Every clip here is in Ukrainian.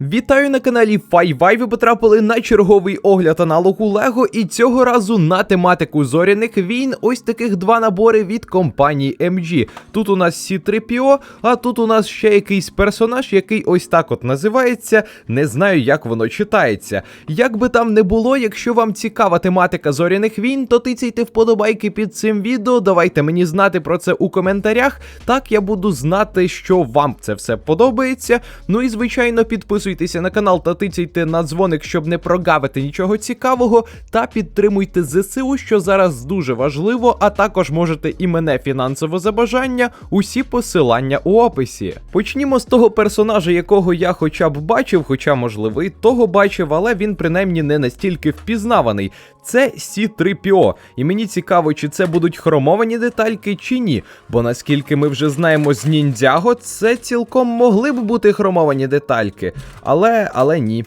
Вітаю на каналі Файвай. Ви потрапили на черговий огляд аналогу Лего, і цього разу на тематику зоряних війн. Ось таких два набори від компанії MG. Тут у нас C3PO, а тут у нас ще якийсь персонаж, який ось так от називається. Не знаю, як воно читається. Як би там не було, якщо вам цікава тематика зоряних війн, то тицяйте вподобайки під цим відео. Давайте мені знати про це у коментарях. Так я буду знати, що вам це все подобається. Ну і звичайно, підписуйтеся на канал та тицяйте на дзвоник, щоб не прогавити нічого цікавого. Та підтримуйте ЗСУ, що зараз дуже важливо, а також можете і мене фінансово за бажання. Усі посилання у описі. Почнімо з того персонажа, якого я хоча б бачив, хоча можливо і того бачив, але він принаймні не настільки впізнаваний. Це C3PO. І мені цікаво, чи це будуть хромовані детальки, чи ні. Бо наскільки ми вже знаємо з ніндзяго, це цілком могли б бути хромовані детальки. Але, але ні.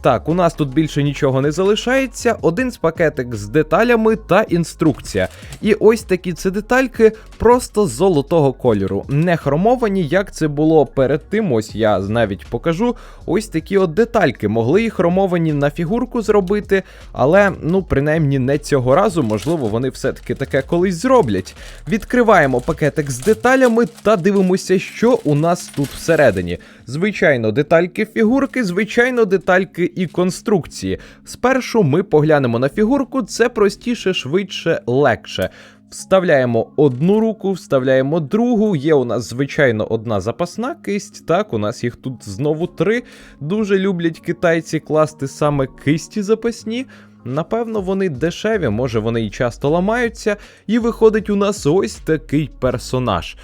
Так, у нас тут більше нічого не залишається. Один з пакетик з деталями та інструкція. І ось такі це детальки просто золотого кольору. Не хромовані, як це було перед тим. Ось я навіть покажу. Ось такі от детальки. Могли і хромовані на фігурку зробити, але ну принаймні не цього разу, можливо, вони все-таки таке колись зроблять. Відкриваємо пакетик з деталями та дивимося, що у нас тут всередині. Звичайно, детальки фігурки, звичайно, детальки і конструкції. Спершу ми поглянемо на фігурку, це простіше, швидше, легше. Вставляємо одну руку, вставляємо другу. Є у нас, звичайно, одна запасна кисть. Так, у нас їх тут знову три. Дуже люблять китайці класти саме кисті запасні. Напевно, вони дешеві, може вони і часто ламаються. І виходить у нас ось такий персонаж.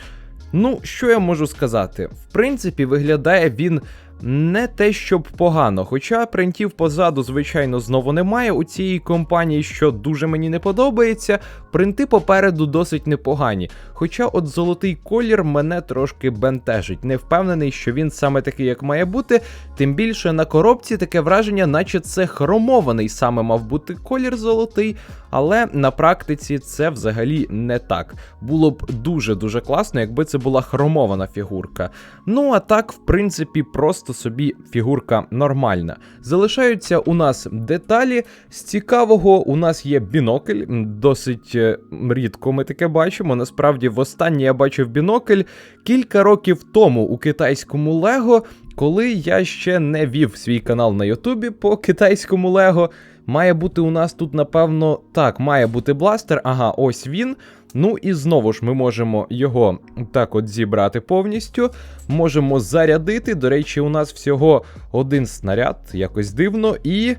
Ну, що я можу сказати? В принципі, виглядає він не те, щоб погано. Хоча принтів позаду, звичайно, знову немає у цієї компанії, що дуже мені не подобається. Принти попереду досить непогані. Хоча от золотий колір мене трошки бентежить. Не впевнений, що він саме такий, як має бути. Тим більше на коробці таке враження, наче це хромований саме мав бути колір золотий. Але на практиці це взагалі не так. Було б дуже-дуже класно, якби це була хромована фігурка. Ну а так, в принципі, просто собі фігурка нормальна. Залишаються у нас деталі. З цікавого у нас є бінокль, досить е, рідко ми таке бачимо. Насправді, востаннє я бачив бінокль кілька років тому у китайському Лего, коли я ще не вів свій канал на Ютубі по китайському Лего. Має бути у нас тут, напевно, так, має бути бластер. Ага, ось він. Ну і знову ж ми можемо його так от зібрати повністю. Можемо зарядити. До речі, у нас всього один снаряд, якось дивно, і.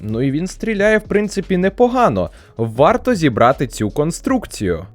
Ну і він стріляє, в принципі, непогано. Варто зібрати цю конструкцію.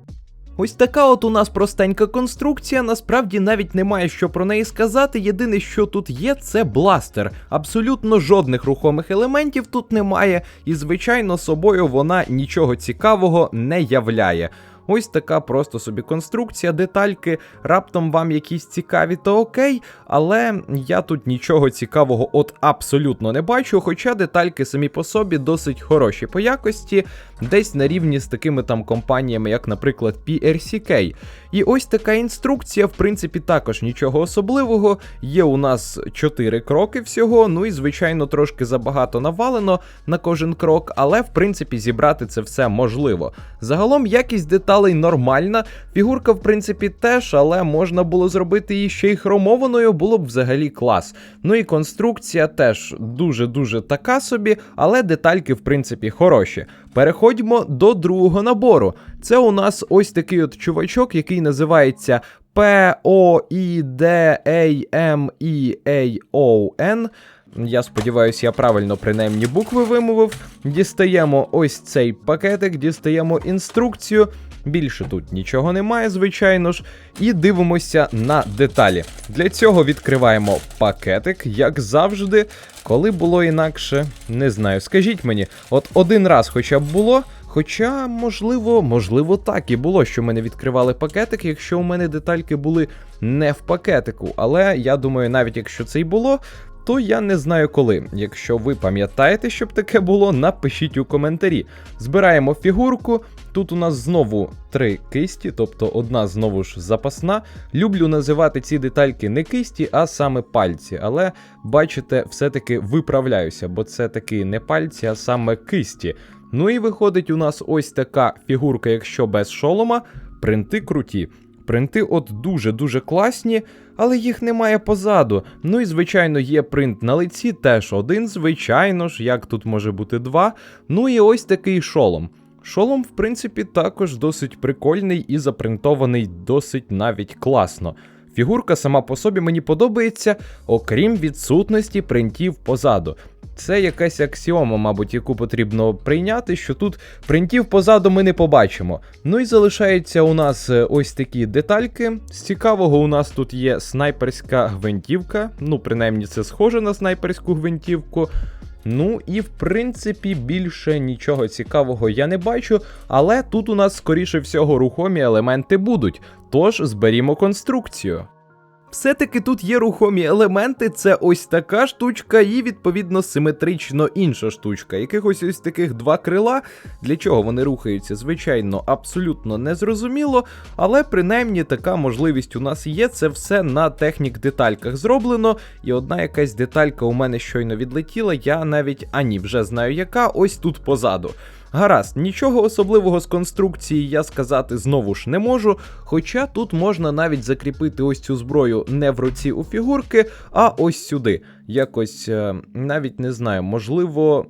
Ось така от у нас простенька конструкція. Насправді навіть немає що про неї сказати. Єдине, що тут є, це бластер. Абсолютно жодних рухомих елементів тут немає, і, звичайно, собою вона нічого цікавого не являє. Ось така просто собі конструкція, детальки. Раптом вам якісь цікаві, то окей, але я тут нічого цікавого от абсолютно не бачу. Хоча детальки самі по собі досить хороші по якості, десь на рівні з такими там компаніями, як, наприклад, PRCK. І ось така інструкція, в принципі, також нічого особливого. Є у нас 4 кроки всього, ну і, звичайно, трошки забагато навалено на кожен крок, але в принципі зібрати це все можливо. Загалом якість деталей нормальна, фігурка, в принципі, теж, але можна було зробити її ще й хромованою, було б взагалі клас. Ну і конструкція теж дуже-дуже така собі, але детальки, в принципі, хороші. Переходьмо до другого набору. Це у нас ось такий от чувачок, який називається P-O-I-D-A-M-E-A-O-N. Я сподіваюся, я правильно принаймні букви вимовив. Дістаємо ось цей пакетик, дістаємо інструкцію. Більше тут нічого немає, звичайно ж, і дивимося на деталі. Для цього відкриваємо пакетик, як завжди. Коли було інакше, не знаю. Скажіть мені, от один раз хоча б було. Хоча, можливо, можливо, так і було, що ми не відкривали пакетик, якщо у мене детальки були не в пакетику. Але я думаю, навіть якщо це й було, то я не знаю коли. Якщо ви пам'ятаєте, щоб таке було, напишіть у коментарі. Збираємо фігурку. Тут у нас знову три кисті, тобто одна знову ж запасна. Люблю називати ці детальки не кисті, а саме пальці. Але бачите, все-таки виправляюся, бо це таки не пальці, а саме кисті. Ну і виходить у нас ось така фігурка, якщо без шолома, принти круті. Принти от дуже-дуже класні, але їх немає позаду. Ну і звичайно, є принт на лиці, теж один, звичайно ж, як тут може бути два. Ну і ось такий шолом. Шолом, в принципі, також досить прикольний і запринтований досить навіть класно. Фігурка сама по собі мені подобається, окрім відсутності принтів позаду. Це якась аксіома, мабуть, яку потрібно прийняти, що тут принтів позаду ми не побачимо. Ну і залишаються у нас е, ось такі детальки. З цікавого у нас тут є снайперська гвинтівка. Ну, принаймні, це схоже на снайперську гвинтівку. Ну і в принципі більше нічого цікавого я не бачу, але тут у нас скоріше всього рухомі елементи будуть. Тож зберімо конструкцію. Все-таки тут є рухомі елементи, це ось така штучка, і відповідно симетрично інша штучка. Якихось ось таких два крила. Для чого вони рухаються, звичайно, абсолютно незрозуміло, але принаймні така можливість у нас є. Це все на технік детальках зроблено. І одна якась деталька у мене щойно відлетіла. Я навіть ані вже знаю яка, ось тут позаду. Гаразд, нічого особливого з конструкції я сказати знову ж не можу. Хоча тут можна навіть закріпити ось цю зброю не в руці у фігурки, а ось сюди. Якось е, навіть не знаю, можливо,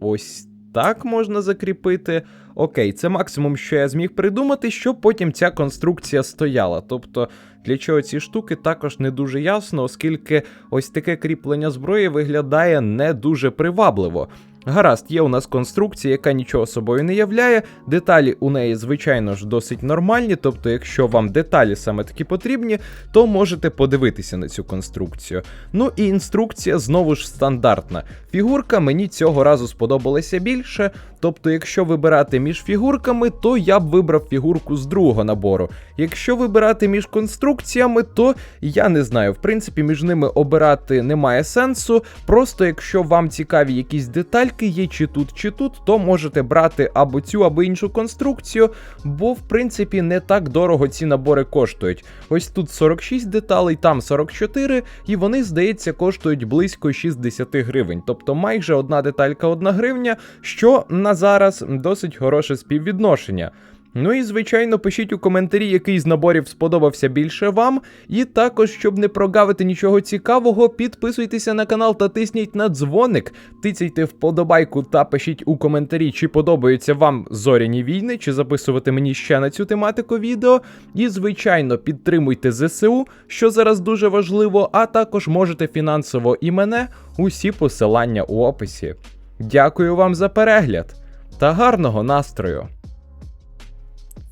ось так можна закріпити. Окей, це максимум, що я зміг придумати, щоб потім ця конструкція стояла. Тобто, для чого ці штуки також не дуже ясно, оскільки ось таке кріплення зброї виглядає не дуже привабливо. Гаразд, є у нас конструкція, яка нічого собою не являє. Деталі у неї, звичайно ж, досить нормальні. Тобто, якщо вам деталі саме такі потрібні, то можете подивитися на цю конструкцію. Ну і інструкція знову ж стандартна. Фігурка мені цього разу сподобалася більше. Тобто, якщо вибирати між фігурками, то я б вибрав фігурку з другого набору. Якщо вибирати між конструкціями, то я не знаю, в принципі, між ними обирати немає сенсу. Просто якщо вам цікаві якісь детальки є чи тут, чи тут, то можете брати або цю, або іншу конструкцію, бо в принципі не так дорого ці набори коштують. Ось тут 46 деталей, там 44, і вони, здається, коштують близько 60 гривень. Тобто майже одна деталька одна гривня, що на зараз досить хороше співвідношення. Ну і звичайно, пишіть у коментарі, який з наборів сподобався більше вам. І також, щоб не прогавити нічого цікавого, підписуйтеся на канал та тисніть на дзвоник, тицяйте вподобайку та пишіть у коментарі, чи подобаються вам зоряні війни, чи записувати мені ще на цю тематику відео. І, звичайно, підтримуйте ЗСУ, що зараз дуже важливо, а також можете фінансово і мене усі посилання у описі. Дякую вам за перегляд та гарного настрою!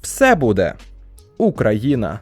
Все буде Україна!